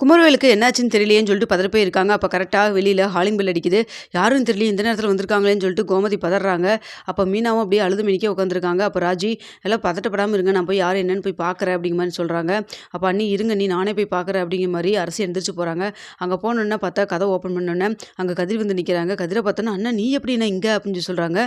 குமரவேலுக்கு என்னாச்சுன்னு தெரியலையேன்னு சொல்லிட்டு பதற போய் இருக்காங்க. அப்போ கரெக்டாக வெளியில் ஹாலிங் பில் அடிக்குது. யாரும் தெரியல இந்த நேரத்தில் வந்திருக்காங்களேன்னு சொல்லிட்டு கோமதி பதறாங்க. அப்போ மீனாவும் அப்படியே அழுது மினிக்க உட்காந்துருக்காங்க அப்போ ராஜி எல்லாம் பதட்டப்படாமல் இருங்க. நான் போய் யார் என்னன்னு போய் பார்க்குறேன் அப்படிங்கிற மாதிரி சொல்கிறாங்க அப்போ அண்ணி இருங்க. நீ நானே போய் பார்க்குறேன் அப்படிங்கிற மாதிரி அரசு எந்திரிச்சு போகிறாங்க அங்கே போனோன்னே பார்த்தா கதை ஓப்பன் பண்ணோன்னே அங்கே கதிர் வந்து நிற்கிறாங்க கதிரை பார்த்தோன்னா அண்ணா நீ எப்படி நான் இங்கே? அப்படின்னு சொல்லி சொல்கிறாங்க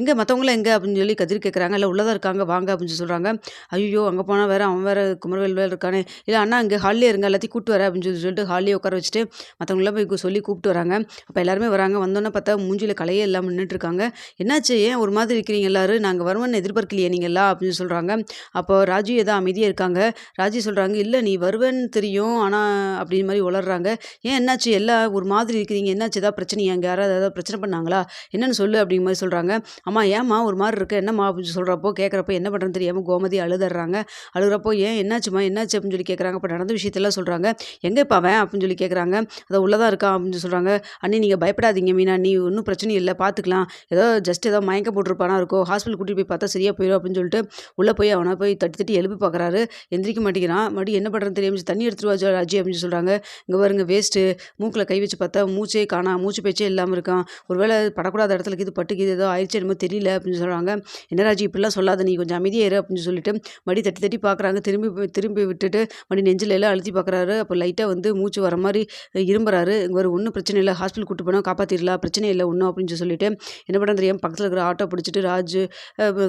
எங்கே? மற்றவங்களாம் எங்கே? அப்படின்னு சொல்லி கதிர் கேட்குறாங்க இல்லை உள்ளதாக இருக்காங்க. வாங்க அப்படின்னு சொல்லி சொல்கிறாங்க ஐயோ அங்கே போனால் வேறு அவன் வேறு குமரவேல் வேறு இருக்கானே. இல்லை அண்ணா இங்கே ஹாலிலே இருங்க. எல்லாத்தையும் கூட்டு வர அப்படின்னு சொல்லி சொல்லிட்டு ஹாலிலே உட்கார வச்சுட்டு மற்றவங்களாம் போய் சொல்லி கூப்பிட்டு வராங்க. அப்போ எல்லாருமே வராங்க. வந்தோன்னே பார்த்தா மூஞ்சியில் கலையே இல்லாமல் நின்றுட்டுருக்காங்க என்னாச்சு? ஏன் ஒரு மாதிரி இருக்கிறீங்க எல்லாரும்? நாங்கள் வருவேன்னு எதிர்பார்க்கலையே நீங்கள்லாம் அப்படின்னு சொல்கிறாங்க அப்போ ராஜு ஏதோ அமைதியாக இருக்காங்க. ராஜி சொல்கிறாங்க இல்லை நீ வருவேன்னு தெரியும். ஆனால் அப்படின்னு மாதிரி உளர்றாங்க. ஏன் என்னாச்சு? எல்லாம் ஒரு மாதிரி இருக்கிறீங்க. என்னாச்சு? ஏதாவது பிரச்சனை அங்கே யாராவது ஏதாவது பிரச்சனை பண்ணாங்களா? என்னன்னு சொல்லு அப்படிங்கிற மாதிரி சொல்கிறாங்க அம்மா ஏம்மா? ஒரு மாதிரி இருக்கு. என்னம்மா? அப்படின்னு சொல்கிறப்போ கேட்குறப்போ என்ன பண்ணுறதுன்னு தெரியாமல் கோமதி அழுதுறாங்க. அழுகிறப்போ ஏன்? என்னாச்சும்மா? என்னாச்சு? அப்படின்னு சொல்லி கேட்குறாங்க. அப்போ நடந்த விஷயத்தெல்லாம் சொல்கிறாங்க எங்கே இப்போ அவன் அப்படின்னு சொல்லி கேட்குறாங்க அதை உள்ளதாக இருக்கான் அப்படின்னு சொல்கிறாங்க அண்ணி நீங்கள் பயப்படாதீங்க மீனா. நீ ஒன்றும் பிரச்சனை இல்லை. பார்த்துக்கலாம் ஏதோ ஜஸ்ட் ஏதோ மயக்க போட்டிருப்பானா இருக்கும் ஹாஸ்பிட்டல் கூட்டிகிட்டு போய் பார்த்தா சரியாக போயிடும் அப்படின்னு சொல்லிட்டு உள்ளே போய் அவனை போய் தட்டி தட்டி எழுப்பி பார்க்குறாரு எந்திரிக்க மாட்டேங்கிறான். மறுபடியும் என்ன பண்ணுறதுன்னு தெரியாமல் தண்ணி எடுத்துருவா ஜோ- ராஜி அப்படின்னு சொல்கிறாங்க இங்கே பாருங்க வேஸ்ட்டு மூக்கில் கை வச்சு பார்த்தா மூச்சே காணா. மூச்சு பேச்சே இல்லாமல் இருக்கான். ஒருவேளை படக்கூடாத இடத்துல இது பட்டுக்கு இது ஏதோ ஆயிடுச்சு என்னமோ தெரியல அப்படின்னு சொல்கிறாங்க என்ன ராஜி இப்படிலாம் சொல்லாத. நீ கொஞ்சம் அமைதியாக இரு அப்படின்னு சொல்லிட்டு மடி தட்டி தட்டி பார்க்குறாங்க திரும்பி திரும்பி விட்டுட்டு மறுபடி நெஞ்சில் எல்லாம் அழுத்தி பார்க்குறாரு அப்போ லைட்டாக வந்து மூச்சு வர மாதிரி இரும்புறாரு. ஒரு ஒன்றும் பிரச்சனை இல்லை. ஹாஸ்பிட்டல் கூட்டு போனால் காப்பாற்றிடலாம் பிரச்சனை இல்லை ஒன்றும் அப்படின்னு சொல்லிட்டு என்ன பண்ணுறது தெரியாமல் பக்கத்தில் இருக்கிற ஆட்டோ பிடிச்சிட்டு ராஜு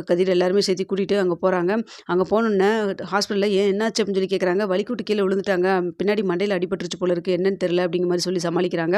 கதிர் எல்லாருமே சேர்த்து கூட்டிகிட்டு அங்கே போகிறாங்க அங்கே போனோன்னே ஹாஸ்பிட்டலில் ஏன் என்னாச்சு? அப்படின்னு சொல்லி கேட்குறாங்க வலிக்கூட்டு கீழே விழுந்துட்டாங்க. பின்னாடி மண்டையில் அடிபட்டுருச்சு போல இருக்குது என்னன்னு தெரில அப்படிங்கிற மாதிரி சொல்லி சமாளிக்கிறாங்க.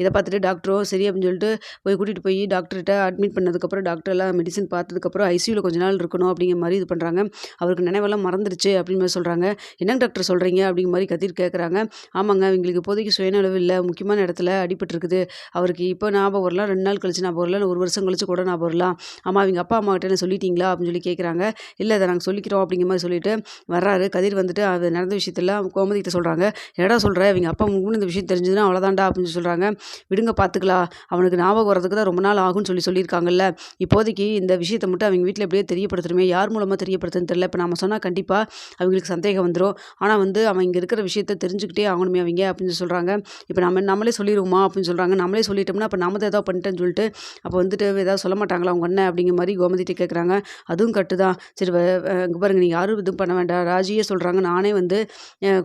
இதை பார்த்துட்டு டாக்டரும் சரி அப்படின்னு சொல்லிட்டு போய் கூட்டிகிட்டு போய் டாக்டர்கிட்ட அட்மிட் பண்ணதுக்கப்புறம் டாக்டர் எல்லாம் மெடிசன் பார்த்ததுக்கப்புறம் ஐசியூவில் கொஞ்ச நாள் இருக்கணும் அப்படிங்கிற மாதிரி இது பண்ணுறாங்க அவருக்கு நினைவெல்லாம் மறந்துருச்சு அப்படின்னு மாதிரி சொல்கிறாங்க என்னங்க டாக்டர் சொல்கிறீங்க அப்படிங்கிற மாதிரி கதிர் கேட்குறாங்க ஆமாங்க அவங்களுக்கு இப்போதைக்கு சுயநலவு இல்லை. முக்கியமான இடத்துல அடிபட்டுருக்குது அவருக்கு இப்போ ஞாபகம் வரலாம். ரெண்டு நாள் கழிச்சு ஞாபகம் வரலாம். ஒரு வருஷம் கழிச்சு கூட ஞாபகம் வரலாம். ஆமாம் அவங்க அப்பா அம்மா கிட்ட சொல்லிட்டீங்களா? அப்படின்னு சொல்லி கேட்குறாங்க இல்லை அதை நாங்கள் சொல்லிக்கிறோம் அப்படிங்கிற மாதிரி சொல்லிட்டு வர்றாரு. கதிர் வந்துட்டு அது நடந்த விஷயத்தெல்லாம் கோமதி கிட்ட சொல்கிறாங்க என்னடா சொல்கிற அவங்க அப்பா முன்னு இந்த விஷயம் தெரிஞ்சதுன்னா அவ்வளோதான்டா அப்படின்னு சொல்கிறாங்க விடுங்க பார்த்துக்கலாம் அவனுக்கு ஞாபகம் வரதுக்கு தான் ரொம்ப நாள் ஆகும்னு சொல்லி சொல்லியிருக்காங்கல்ல. இப்போதைக்கு இந்த விஷயத்தை மட்டும் அவங்க வீட்டில் எப்படியே தெரியப்படுத்தணுமே. யார் மூலமாக தெரியப்படுத்துன்னு தெரியல. இப்போ நம்ம சொன்னால் கண்டிப்பாக அவங்களுக்கு சந்தேகம் வந்துடும் ஆனால் வந்து அவன் இங்கே இருக்கிற விஷயத்த தெரிஞ்சுக்கிட்டு ஆகணுமே அவங்க அப்படின்னு சொல்கிறாங்க இப்போ நம்ம நம்மளே சொல்லிடுவோமா அப்படின்னு சொல்கிறாங்க நம்மளே சொல்லிட்டோம்னா அப்போ நம்ம தான் ஏதாவது பண்ணிட்டேன்னு சொல்லிட்டு அப்போ வந்துட்டு ஏதாவது சொல்ல மாட்டாங்களா அவங்க அண்ணன் அப்படிங்கிற மாதிரி கோமதிட்டு கேட்குறாங்க அதுவும் கட்டு தான். சரி இங்கே பாருங்க நீங்கள் யாரும் இதுவும் பண்ண வேண்டாம். ராஜியே சொல்கிறாங்க நானே வந்து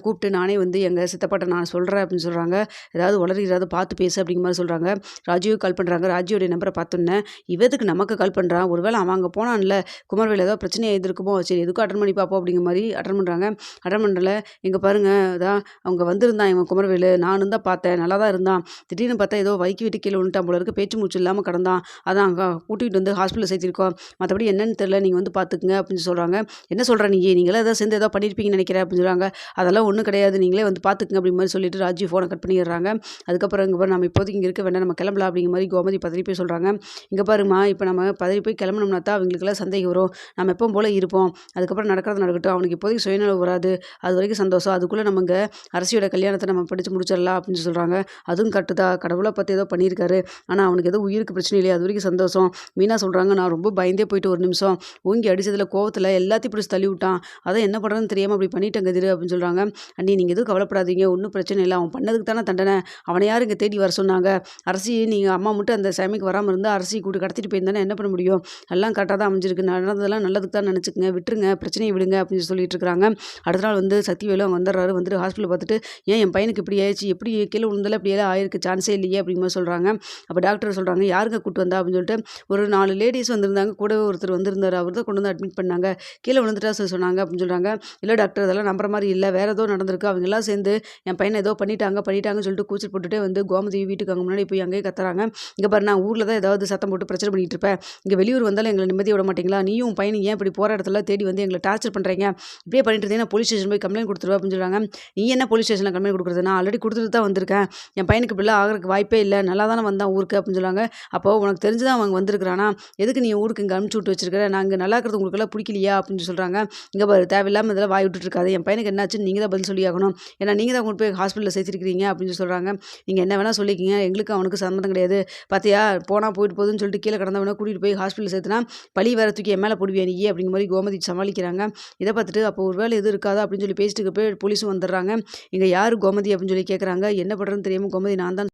கூப்பிட்டு நானே வந்து எங்கள் சித்தப்பாட்ட நான் சொல்கிறேன் அப்படின்னு சொல்கிறாங்க ஏதாவது உளறி ஏதாவது பார்த்து பேசு அப்படிங்கிற மாதிரி சொல்கிறாங்க ராஜியும் கால் பண்ணுறாங்க ராஜியோடைய நம்பரை பார்த்தோன்னே இவதுக்கு நமக்கு கால் பண்ணுறான் ஒருவேளை அவன் அங்கே போனான்ல குமர்வேல ஏதாவது பிரச்சனையாக எதிர்க்குமோ சரி எதுக்கும் அட்டன் பண்ணி பார்ப்போம் அப்படிங்கிற மாதிரி அட்டன் பண்ணுறாங்க அட்டன் பண்ணல இங்கே பாருங்கள் அதான் அவங்க வந்திருந்தான் இவன் குமரவேலு நானும் தான் பார்த்தேன் நல்லா தான் இருந்தான். திடீர்னு பார்த்தா ஏதோ வைக்கி விட்டு கீழே விழுந்துட்டான் போல இருக்கு. பேச்சு மூச்சு இல்லாமல் கிடந்தான். அதான் அங்கே கூட்டிகிட்டு வந்து ஹாஸ்பிட்டலில் சேர்த்திருக்கோம். மற்றபடி என்னன்னு தெரியல நீங்கள் வந்து பார்த்துக்குங்க அப்படின்னு சொல்கிறாங்க என்ன சொல்கிற நீங்கள் நீங்களே ஏதோ சேர்ந்து ஏதோ பண்ணியிருப்பீங்கன்னு நினைக்கிறேன் அப்படின்னு சொல்கிறாங்க அதெல்லாம் ஒன்றும் கிடையாது. நீங்களே வந்து பார்த்துக்குங்க அப்படி மாதிரி சொல்லிட்டு ராஜி ஃபோனை கட் பண்ணிடுறாங்க. அதுக்கப்புறம் இங்கே நம்ம இப்போதைக்கு இங்கே இருக்க வேண்டாம் நம்ம கிளம்பலாம் அப்படிங்கிற மாதிரி கோமதி பதறி போய் சொல்கிறாங்க இங்கே பாருமா இப்போ நம்ம பதறி போய் கிளம்பணும்னா தான் அவங்களுக்குலாம் சந்தேகம் வரும். நம்ம எப்பவும் போல் இருப்போம். அதுக்கப்புறம் நடக்கிறது நடக்கட்டும். அவனுக்கு இப்போதைக்கு சுயநலம் வராது. அது வரைக்கும் சந்தோஷம். அதுக்குள்ளே நம்ம இங்கே அரசியோட கல்யாணத்தை நம்ம படித்து முடிச்சிடலாம் அப்படின்னு சொல்கிறாங்க அதுவும் கட்டுதா கடவுளை பற்றி ஏதோ பண்ணியிருக்காரு. ஆனால் அவனுக்கு ஏதோ உயிருக்கு பிரச்சனை இல்லையா. அது வரைக்கும் சந்தோஷம். மீனா சொல்கிறாங்க நான் ரொம்ப பயந்தே போயிட்டு ஒரு நிமிஷம். ஓங்கி அடித்ததில் கோவத்தில் எல்லாத்தையும் பிடிச்சி தள்ளி விட்டான் அதான் என்ன பண்ணுறதுன்னு தெரியாமல் அப்படி பண்ணிட்டேன் திரு அப்படின்னு சொல்கிறாங்க அண்ணி நீங்கள் எதுவும் கவலைப்படாதீங்க. ஒன்றும் பிரச்சனை இல்லை. அவன் பண்ணதுக்கு தானே தண்டனை. அவனை யார் இங்கே தேடி வர சொன்னாங்க? அரசி நீங்கள் அம்மா மட்டும் அந்த சாமிக்கு வராமல் இருந்தால் அரசி கூட்டு கடத்திட்டு போயிருந்தானே? என்ன பண்ண முடியும்? எல்லாம் கரெக்டாக தான் அமைஞ்சிருக்கு. நடந்ததெல்லாம் நல்லதுக்கு தான் நினச்சிக்கங்க. விட்டுருங்க. பிரச்சனையை விடுங்க அப்படின்னு சொல்லிட்டு இருக்காங்க. அடுத்த நாள் வந்து சக்திவேலு அவங்க வந்துடுறாரு. வந்துட்டு ஹாஸ்பிட்டல் பார்த்துட்டு ஏன் என் பையனுக்கு இப்படி ஆயிடுச்சு? எப்படி கீழே விழுந்தாலும் இப்படியெல்லாம் ஆயிருக்கு? சான்ஸே இல்லையே அப்படிங்கிற சொல்கிறாங்க அப்போ டாக்டர் சொல்கிறாங்க யாருங்க கூட்டு வந்தா? அப்படின்னு சொல்லிட்டு ஒரு நாலு லேடிஸ் வந்திருந்தாங்க. கூடவே ஒருத்தர் வந்திருந்தார். அவர் தான் கொண்டு வந்து அட்மிட் பண்ணாங்க. கீழே விழுந்துட்டா சொல்லி சொன்னாங்க அப்படின்னு சொல்கிறாங்க இல்லை டாக்டர் அதெல்லாம் நம்புற மாதிரி இல்லை. வேறு ஏதோ நடந்திருக்கு. அவங்க எல்லாம் சேர்ந்து என் பையனை ஏதோ பண்ணிட்டாங்க பண்ணிட்டாங்கன்னு சொல்லிட்டு கூச்சல் போட்டுட்டே வந்து கோமதி வீட்டுக்கு அங்கே முன்னாடி போய் அங்கேயே கத்துறாங்க. இங்கே பாரு நான் ஊரில் தான் ஏதாவது சத்தம் போட்டு பிரச்சனை பண்ணிட்டு இருப்பேன். இங்கே வெளியூர் வந்தாலும் எங்களை நிம்மதி விட மாட்டீங்களா? நீயும் பையன் ஏன் இப்படி போகிற இடத்துல தேடி வந்து எங்களை டார்ச்சர் பண்ணுறீங்க இப்படியே பண்ணிட்டு இருந்தீங்கன்னா போலீஸ் ஸ்டேஷன் போய் கம்ப்ளைண்ட் கொடுத்துருவா அப்படின்னு சொல்கிறாங்க நீ என்ன போலீஸ் ஸ்டேஷனில் கம்ப்ளைண்ட் கொடுக்குறது. நான் ஆல்ரெடி கொடுத்துட்டு தான் வந்திருக்கேன். என் பையனுக்கு இப்படிலாம் ஆகிறதுக்கு வாய்ப்பே இல்லை. நல்லா தானே வந்தான் ஊருக்கு அப்படின்னு சொல்லுவாங்க. அப்போ உனக்கு தெரிஞ்சு தான் அவங்க வந்திருக்கிறானா? எதுக்கு நீ ஊருக்கு இங்கே அனுப்பிச்சி விட்டு வச்சிருக்கிற? நாங்கள் நல்லா இருக்கிறது உங்களுக்கெல்லாம் பிடிக்கலையா? அப்படின்னு சொல்கிறாங்க இங்கே பாரு தேவையில்லாமல் இதெல்லாம் வாய் விட்டுட்டு இருக்காது. என் பையனுக்கு என்னாச்சுன்னு நீங்கள் தான் பதில் சொல்லி ஆகணும். ஏன்னா நீங்கள் தான் கொண்டு போய் ஹாஸ்பிட்டலில் சேர்த்திருக்கிறீங்க அப்படின்னு சொல்கிறாங்க நீங்கள் என்ன வேணால் சொல்லிக்கிங்க. எங்களுக்கு அவனுக்கு சம்மந்தம் கிடையாது. பார்த்தியா போனால் போயிட்டு போதுன்னு சொல்லிட்டு கீழே கடந்தவனை கூட்டிகிட்டு போய் ஹாஸ்பிட்டல் சேர்த்துனா பழி வேற தூக்கி என் மேலே போடுவியா நீ? அப்படிங்கிற மாதிரி கோமதி சமாளிக்கிறாங்க. இதை பார்த்துட்டு அப்போ ஒரு வேலை எதுவும் இருக்காதா அப்படின்னு சொல்லி பேசிட்டு போய் போலீஸும் வந்துடுறாங்க. இங்கே யார் கோமதி அப்படின்னு சொல்லி கேட்குறாங்க என்ன பண்ணுறதுன்னு தெரியாமல் கோமதி நான் தான்